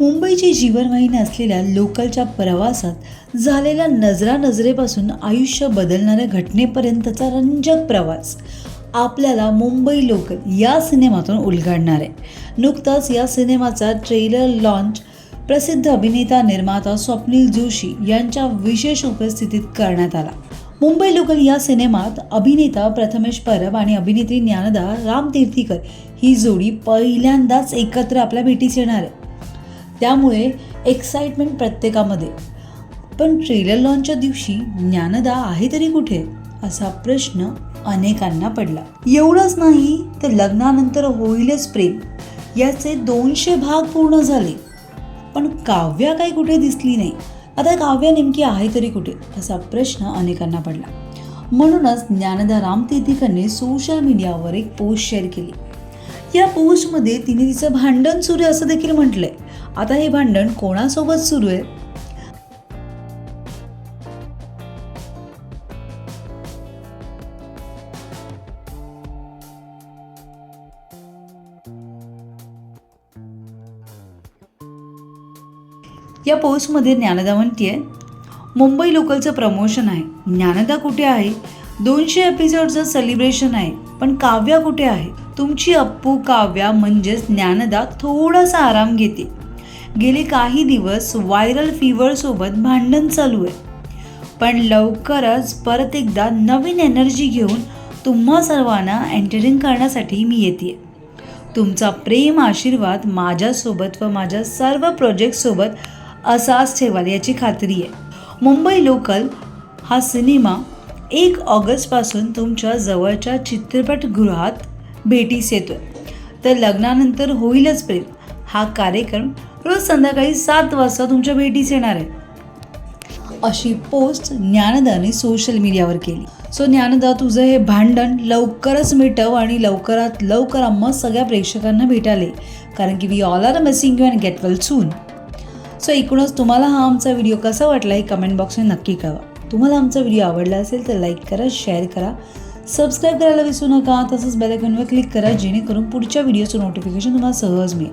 मुंबईची जीवनवाहिनी असलेल्या लोकलच्या प्रवासात झालेल्या नजरा नजरेपासून आयुष्य बदलणाऱ्या घटनेपर्यंतचा रंजक प्रवास आपल्याला मुंबई लोकल या सिनेमातून उलगडणार आहे. नुकताच या सिनेमाचा ट्रेलर लॉन्च प्रसिद्ध अभिनेता निर्माता स्वप्नील जोशी यांच्या विशेष उपस्थितीत करण्यात आला. मुंबई लोकल या सिनेमात अभिनेता प्रथमेश परब आणि अभिनेत्री ज्ञानदा राम तीर्थीकर ही जोडी पहिल्यांदाच एकत्र आपल्या भेटीस येणार आहे. त्यामुळे एक्साइटमेंट प्रत्येकामध्ये. पण ट्रेलर लॉन्चच्या दिवशी ज्ञानदा आहे तरी कुठे? असा प्रश्न अनेकांना पडला. एवढंच नाही तर लग्नानंतर होईलच प्रेम. याचे दोनशे भाग पूर्ण झाले. पण काव्या काही कुठे दिसली नाही? आता काव्या नेमकी आहे तरी कुठे? असा प्रश्न अनेकांना पडला. म्हणूनच ज्ञानदा रामतीर्थीकरने सोशल मीडियावर एक पोस्ट शेअर केली. या पोस्टमध्ये तिने तिचं भांडण सुरू असं देखील म्हटलंय. आता हे भांडण कोणासोबत सुरू आहे? या पोस्टमध्ये ज्ञानदा म्हणतीये मुंबई लोकलचं प्रमोशन आहे. ज्ञानदा कुठे आहे? दोनशे एपिसोडचं सेलिब्रेशन आहे. पण काव्या कुठे आहे? तुमची अप्पू काव्या म्हणजेच ज्ञानदा थोडासा आराम घेते. गेले काही दिवस व्हायरल फीवरसोबत भांडण चालू आहे. पण लवकरच परत एकदा नवीन एनर्जी घेऊन तुम्हा सर्वांना एंटरटेन करण्यासाठी मी येते तुमचा प्रेम आशीर्वाद माझ्यासोबत व माझ्या सर्व प्रोजेक्टसोबत असाच ठेवाल याची खात्री आहे. मुंबई लोकल हा सिनेमा एक ऑगस्टपासून तुमच्या जवळच्या चित्रपटगृहात भेटीस येतोय. तर लग्नानंतर होईलच प्रेम. हा कार्यक्रम रोज संध्याकाळी सात वाजता तुमच्या भेटीस येणार आहे अशी पोस्ट ज्ञानदाने सोशल मीडियावर केली. सो ज्ञानदा तुझं हे भांडण लवकरच मिटव आणि लवकरात लवकर आम्हा सगळ्या प्रेक्षकांना भेटाले. कारण की we all are missing you and get well soon so एकूणच तुम्हाला हा आमचा व्हिडिओ कसा वाटला हे कमेंट बॉक्समध्ये नक्की कळवा. तुम्हाला आमचा व्हिडिओ आवडला असेल तर लाईक करा शेअर करा. सबस्क्राईब करायला विसरू नका. तसंच बेलायकॉनवर क्लिक करा जेणेकरून पुढच्या व्हिडिओचं नोटिफिकेशन तुम्हाला सहज मिळेल.